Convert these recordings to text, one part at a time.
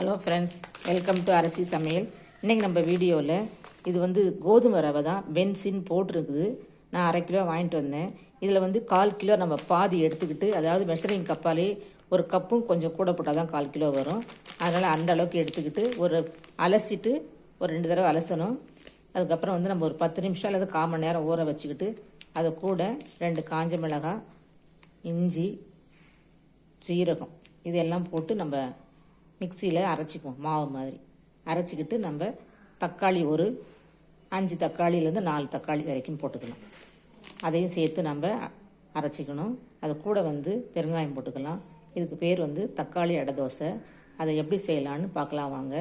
Hello friends welcome to Arasi Samayal இன்றைக்கி நம்ம வீடியோவில் இது வந்து கோதுமை ரவை தான் பென்சின் போட்டிருக்குது. நான் அரை கிலோ வாங்கிட்டு வந்தேன். இதில் வந்து கால் கிலோ நம்ம பாதி எடுத்துக்கிட்டு அதாவது மெஷரிங் கப்பாலே ஒரு கப்பும் கொஞ்சம் கூட போட்டால் தான் கால் கிலோ வரும். அதனால் அந்த அளவுக்கு எடுத்துக்கிட்டு ஒரு அலசிட்டு ஒரு ரெண்டு தடவை அலசணும். அதுக்கப்புறம் வந்து நம்ம ஒரு பத்து நிமிஷம் அல்லது கால் மணி நேரம் ஊற வச்சுக்கிட்டு அதை கூட ரெண்டு காஞ்ச மிளகாய் இஞ்சி சீரகம் இதெல்லாம் போட்டு நம்ம மிக்சியில் அரைச்சிக்குவோம் மாவு மாதிரி. அரைச்சிக்கிட்டு நம்ம தக்காளி ஒரு அஞ்சு தக்காளியிலேருந்து நாலு தக்காளி வரைக்கும் போட்டுக்கலாம். அதையும் சேர்த்து நம்ம அரைச்சிக்கணும். அது கூட வந்து பெருங்காயம் போட்டுக்கலாம். இதுக்கு பேர் வந்து தக்காளி அடை தோசை. அதை எப்படி செய்யலான்னு பார்க்கலாம் வாங்க.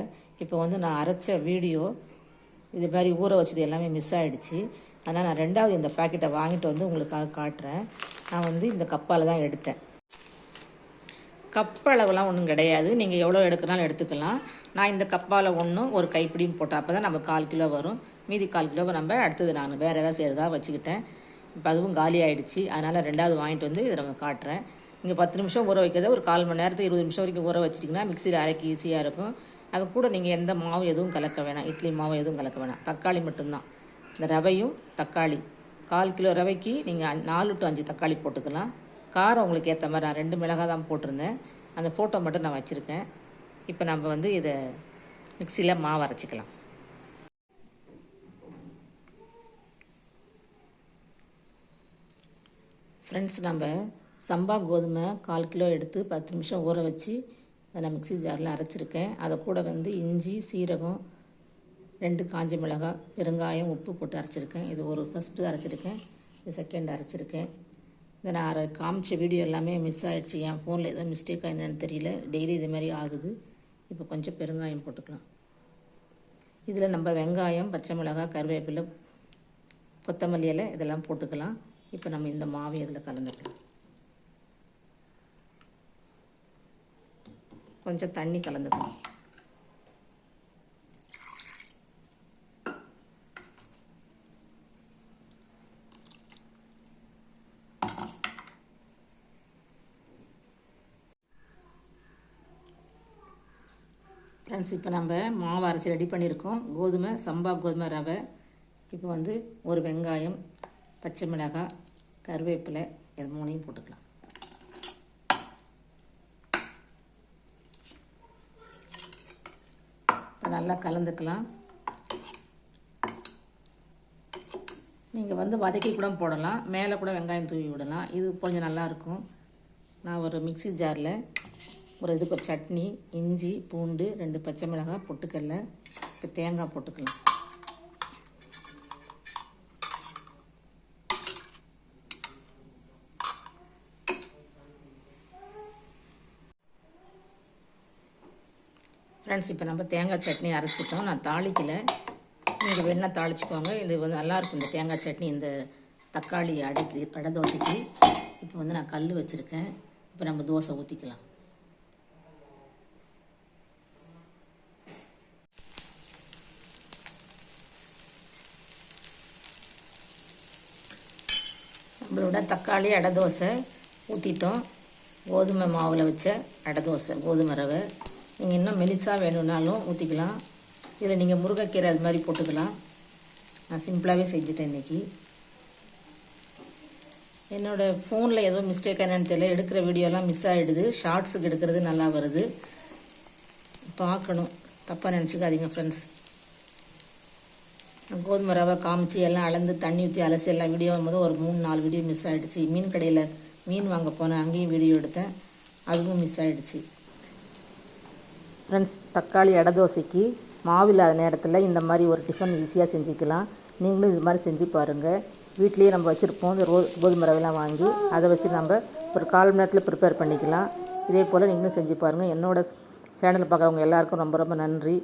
இப்போ வந்து நான் அரைச்ச வீடியோ இது மாதிரி ஊற வச்சது எல்லாமே மிஸ் ஆகிடுச்சு அதனால் நான் ரெண்டாவது இந்த பாக்கெட்டை வாங்கிட்டு வந்து உங்களுக்காக காட்டுறேன். நான் வந்து இந்த கப்பால் தான் எடுத்தேன். கப் அளவுலாம் ஒன்றும் கிடையாது. நீங்கள் எவ்வளோ எடுக்கனாலும் எடுத்துக்கலாம். நான் இந்த கப்பால் ஒன்றும் ஒரு கைப்பிடியும் போட்டால் அப்போ தான் நம்ம கால் கிலோ வரும். மீதி கால் கிலோவை நம்ம அடுத்தது நான் வேறு ஏதாவது செய்யறதாக வச்சுக்கிட்டேன். இப்போ அதுவும் காலி ஆகிடுச்சு அதனால் ரெண்டாவது வாங்கிட்டு வந்து இதை நம்ம காட்டுறேன். இங்கே பத்து நிமிஷம் ஊற வைக்கிறத ஒரு கால் மணி நேரத்துக்கு இருபது நிமிஷம் வரைக்கும் ஊற வச்சிட்டிங்கன்னா மிக்சியில் அரைக்க ஈஸியாக இருக்கும். அது கூட நீங்கள் எந்த மாவு எதுவும் கலக்க வேணாம். இட்லி மாவு எதுவும் கலக்க வேணாம். தக்காளி மட்டும்தான். இந்த ரவையும் தக்காளி. கால் கிலோ ரவைக்கு நீங்கள் நாலு டு அஞ்சு தக்காளி போட்டுக்கலாம். காரம் உங்களுக்கு ஏற்ற மாதிரி நான் ரெண்டு மிளகாய் தான் போட்டிருந்தேன். அந்த ஃபோட்டோ மட்டும் நான் வச்சுருக்கேன். இப்போ நம்ம வந்து இதை மிக்சியில் மாவு அரைச்சிக்கலாம். ஃப்ரெண்ட்ஸ் நம்ம சம்பா கோதுமை கால் கிலோ எடுத்து பத்து நிமிஷம் ஊற வச்சு அதை நான் மிக்ஸி ஜாரில் அரைச்சிருக்கேன். அதை கூட வந்து இஞ்சி சீரகம் ரெண்டு காஞ்ச மிளகாய் பெருங்காயம் உப்பு போட்டு அரைச்சிருக்கேன். இது ஒரு ஃபஸ்ட்டு அரைச்சிருக்கேன். இது செகண்ட் அரைச்சிருக்கேன். இதை நான் காமிச்ச வீடியோ எல்லாமே மிஸ் ஆகிடுச்சு என் ஃபோனில் ஏதோ மிஸ்டேக்காக என்னென்னு தெரியல. டெய்லி இது மாதிரி ஆகுது. இப்போ கொஞ்சம் பெருங்காயம் போட்டுக்கலாம். இதில் நம்ம வெங்காயம் பச்சை மிளகாய் கருவேப்பிலை கொத்தமல்லி இலை இதெல்லாம் போட்டுக்கலாம். இப்போ நம்ம இந்த மாவை இதில் கலந்துக்கலாம். கொஞ்சம் தண்ணி கலந்துக்கலாம். ஃப்ரெண்ட்ஸ் இப்போ நம்ம மாவு அரைச்சி ரெடி பண்ணியிருக்கோம். கோதுமை சம்பா கோதுமை ரவை. இப்போ வந்து ஒரு வெங்காயம் பச்சை மிளகாய் கருவேப்பிலை இது மூணையும் போட்டுக்கலாம். இப்போ நல்லா கலந்துக்கலாம். நீங்கள் வந்து வதக்கி கூட போடலாம். மேலே கூட வெங்காயம் தூவி விடலாம். இது கொஞ்சம் நல்லாயிருக்கும் நான் ஒரு மிக்ஸி ஜாரில் ஒரு இதுக்கு ஒரு சட்னி இஞ்சி பூண்டு ரெண்டு பச்சை மிளகாய் பொட்டுக்கடல இப்போ தேங்காய் போட்டுக்கலாம். ஃப்ரெண்ட்ஸ் இப்போ நம்ம தேங்காய் சட்னி அரைச்சிட்டோம். நான் தாளிக்கலை. நீங்கள் வேணால் தாளிச்சுக்கோங்க. இது வந்து நல்லாயிருக்கும் இந்த தேங்காய் சட்னி இந்த தக்காளி அடைக்கு அடை தோசைக்கு. இப்போ வந்து நான் கல் வச்சுருக்கேன். இப்போ நம்ம தோசை ஊற்றிக்கலாம் நம்மளோட தக்காளி அடை தோசை ஊற்றிட்டோம் கோதுமை மாவில் வச்ச அடை தோசை கோதுமை ரவை. நீங்கள் இன்னும் மெலிசாக வேணும்னாலும் ஊற்றிக்கலாம் இதில் நீங்கள் முருங்கைக்கீரை அது மாதிரி போட்டுக்கலாம். நான் சிம்பிளாகவே செஞ்சுட்டேன் இன்றைக்கி என்னோடய ஃபோனில் ஏதோ மிஸ்டேக் என்னன்னு தெரியல. எடுக்கிற வீடியோலாம் மிஸ் ஆகிடுது ஷார்ட்ஸுக்கு எடுக்கிறது நல்லா வருது. பார்க்கணும். தப்பாக நினச்சிக்காதீங்க ஃப்ரெண்ட்ஸ் கோதுமை ரவை காமிச்சு எல்லாம் அளந்து தண்ணி ஊற்றி அலசி எல்லாம் வீடியோ வரும்போது ஒரு மூணு நாலு வீடியோ மிஸ் ஆகிடுச்சு மீன் கடையில் மீன் வாங்க போனேன் அங்கேயும் வீடியோ எடுத்தேன். அதுவும் மிஸ் ஆகிடுச்சு ஃப்ரெண்ட்ஸ் தக்காளி அடை தோசைக்கு மாவு இல்லாத நேரத்தில் இந்த மாதிரி ஒரு டிஃபன் ஈஸியாக செஞ்சுக்கலாம். நீங்களும் இது மாதிரி செஞ்சு பாருங்கள் வீட்லேயே நம்ம வச்சுருப்போம். இந்த ரோ கோதுமை ரவைலாம் வாங்கி அதை வச்சு நம்ம ஒரு கால் மணி நேரத்தில் ப்ரிப்பேர் பண்ணிக்கலாம். இதே போல் நீங்களும் செஞ்சு பாருங்கள் என்னோடய சேனல் பார்க்குறவங்க எல்லாருக்கும் ரொம்ப ரொம்ப நன்றி.